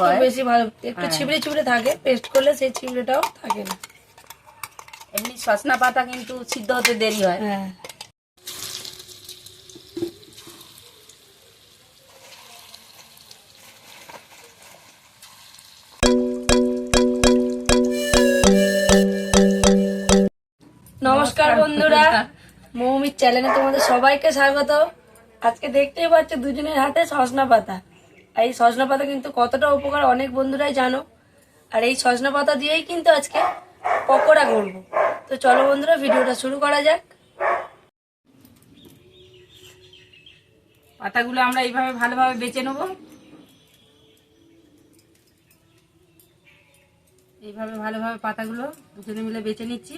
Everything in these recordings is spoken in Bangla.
হয়। বেশি ভালো একটু হ্যাঁ। ছিবড়ে ছিবড়ে থাকে পেস্ট করলে সেই ছিবড়েটাও থাকে না। এমনি সজনা পাতা কিন্তু সিদ্ধ হতে দেরি হয়। হ্যাঁ। নমস্কার বন্ধুরা মৌমির চ্যানেলে তোমাদের সবাইকে স্বাগত আজকে দেখতেই পাচ্ছ দুজনের হাতে সজনা পাতা। আর এই সজনা পাতা কিন্তু কতটা উপকার অনেক বন্ধুরাই জানো। আর এই সজনা পাতা দিয়েই কিন্তু আজকে পকোড়া করব তো চলো বন্ধুরা, ভিডিওটা শুরু করা যাক। পাতাগুলো আমরা এইভাবে ভালোভাবে বেছে নেব। এইভাবে ভালোভাবে পাতাগুলো দুজনে মিলে বেছে নিচ্ছি।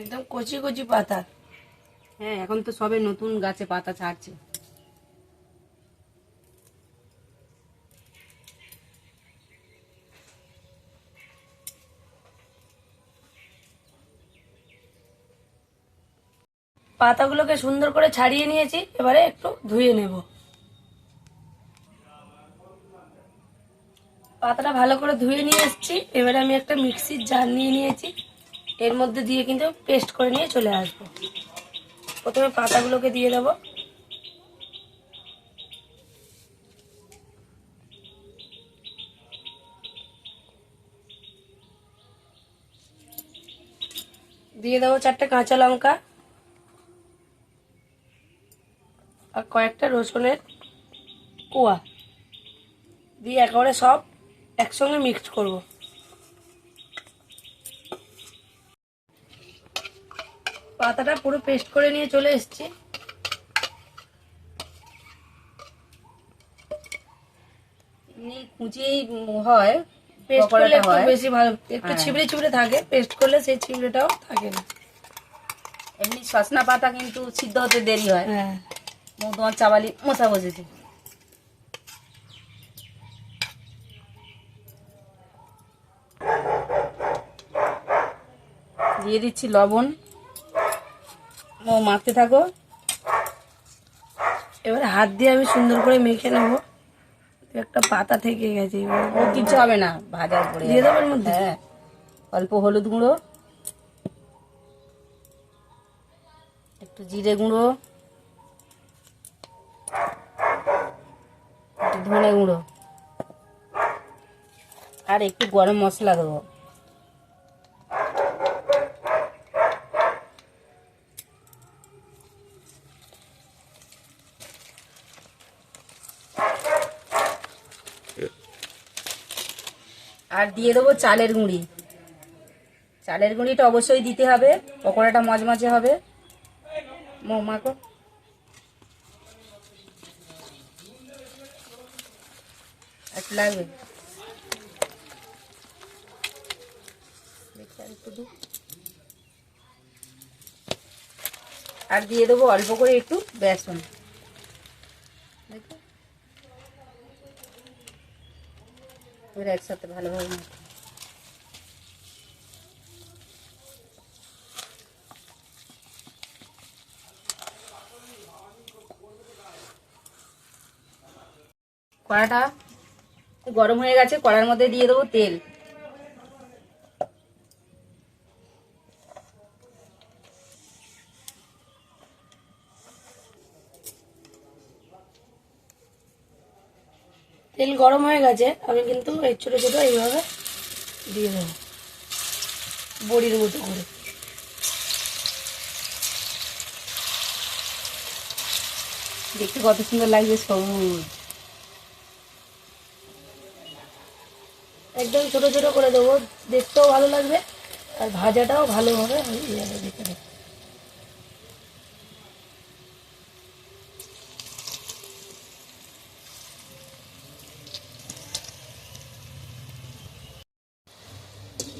একদম কচি কচি পাতা। হ্যাঁ এখন তো সবে নতুন গাছে পাতা ছাড়ছে। পাতাগুলোকে সুন্দর করে ছাড়িয়ে নিয়েছি এবারে একটু ধুয়ে নেব। পাতাটা ভালো করে ধুয়ে নিয়ে এসেছি এবারে আমি একটা মিক্সির জার নিয়ে নিয়েছি। এর মধ্যে দিয়ে কিন্তু পেস্ট করে নিয়ে চলে আসব। প্রথমে পাতাগুলোকে দিয়ে দেবো। দিয়ে দেবো চারটে কাঁচা লঙ্কা আর কয়েকটা রসুনের কোয়া। দিয়ে একেবারে সব একসঙ্গে মিক্সড করব। পাতাটা পুরো পেস্ট করে নিয়ে চলে এসেছি। এমনি হয় পেস্ট করলে একটু বেশি ভালো একটু হ্যাঁ। ছিবড়ে ছিবড়ে থাকে পেস্ট করলে সেই ছিবড়েটাও থাকে না। এমনি সজনা পাতা কিন্তু সিদ্ধ হতে দেরি হয়। হ্যাঁ। তোমার চাবালি মশা বসেছে। দিয়ে দিচ্ছি লবণ। মাখতে থাকো। এবারে হাত দিয়ে আমি সুন্দর করে মেখে নেব। একটা পাতা থেকে গেছে ও কিচ্ছু হবে না। ভাজার পরে। দিয়ে দেবো মধ্যে। হ্যাঁ। অল্প হলুদ গুঁড়ো। একটু জিরে গুঁড়ো। একটু ধনে গুঁড়ো। আর একটু গরম মশলা দেবো। আর দিয়ে দেবো চালের গুঁড়ি। চালের গুঁড়িটা অবশ্যই দিতে হবে, পকোড়াটা মজমজে হবে। মাখো লাগবে। আর দিয়ে দেবো অল্প করে একটু বেসন দেখো এবার একসাথে ভালোভাবে মাখি কড়াটা গরম হয়ে গেছে কড়ার মধ্যে দিয়ে দেবো তেল। তেল গরম হয়ে গেছে, আমি কিন্তু এই ছোটো ছোটো এইভাবে দিয়ে দেবো। বড়ির মতো করে। দেখতে কত সুন্দর লাগছে সবুজ। একদম ছোট ছোট করে দেবো, দেখতেও ভালো লাগবে, আর ভাজাটাও ভালোভাবে হয়ে যাবে ভিতরে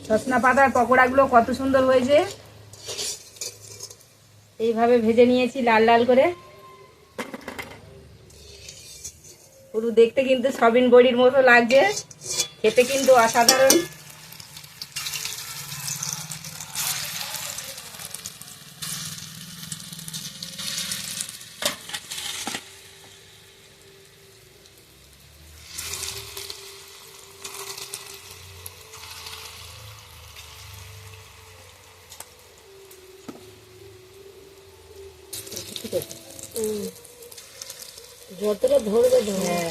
সসনা পাতার পকোড়াগুলো কত সুন্দর হয়েছে। এইভাবে ভেজে নিয়েছি লাল লাল করে। পুরো দেখতে কিন্তু সবিন বড়ির মতো লাগছে। খেতে কিন্তু অসাধারণ। যতটা ধরবে হ্যাঁ।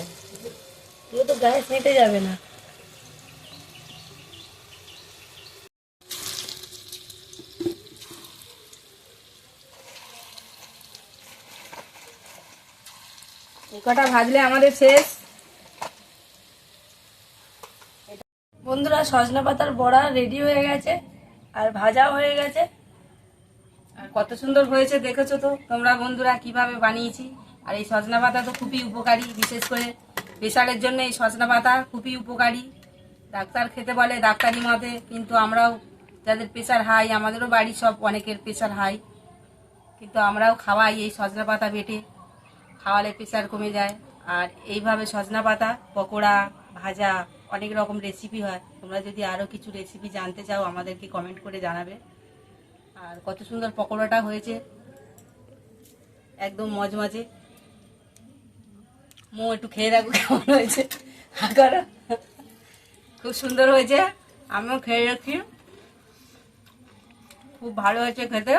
এগুলো তো গায়ে সেঁটে যাবে না। কটা ভাজলে আমাদের শেষ। বন্ধুরা সজনা পাতার বড়া রেডি হয়ে গেছে আর ভাজাও হয়ে গেছে। আর কত সুন্দর হয়েছে দেখেছ তো? তোমরা বন্ধুরা কীভাবে বানিয়েছি? আর এই সজনা পাতা তো খুবই উপকারী, বিশেষ করে প্রেশারের জন্য এই সজনা পাতা খুবই উপকারী। ডাক্তার খেতে বলে, ডাক্তারি মতে, কিন্তু আমরাও যাদের প্রেশার হাই, আমাদেরও বাড়ির সব অনেকের প্রেশার হাই, কিন্তু আমরাও খাওয়াই এই সজনা পাতা বেটে, খাওয়ালে প্রেশার কমে যায়। আর এইভাবে সজনা পাতা, পকোড়া, ভাজা, অনেক রকম রেসিপি হয়। তোমরা যদি আরও কিছু রেসিপি জানতে চাও, আমাদেরকে কমেন্ট করে জানাবে। আর কত সুন্দর পকোড়াটা হয়েছে। একদম মজমজে। মো একটু খেয়ে দেখো কেমন হয়েছে। খুব সুন্দর হয়েছে। আমিও খেয়ে রাখি খুব ভালো হয়েছে খেতে।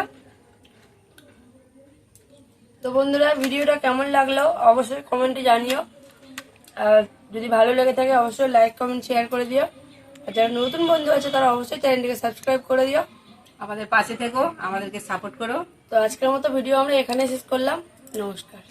তো বন্ধুরা ভিডিওটা কেমন লাগল অবশ্যই কমেন্টে জানিও। আর যদি ভালো লেগে থাকে অবশ্যই লাইক কমেন্ট শেয়ার করে দিও। আর যারা নতুন বন্ধু আছে তারা অবশ্যই চ্যানেলটিকে সাবস্ক্রাইব করে দিও। আমাদের পাশে থেকো আমাদেরকে সাপোর্ট করো। তো আজকের মতো ভিডিও আমরা এখানে শেষ করলাম। নমস্কার।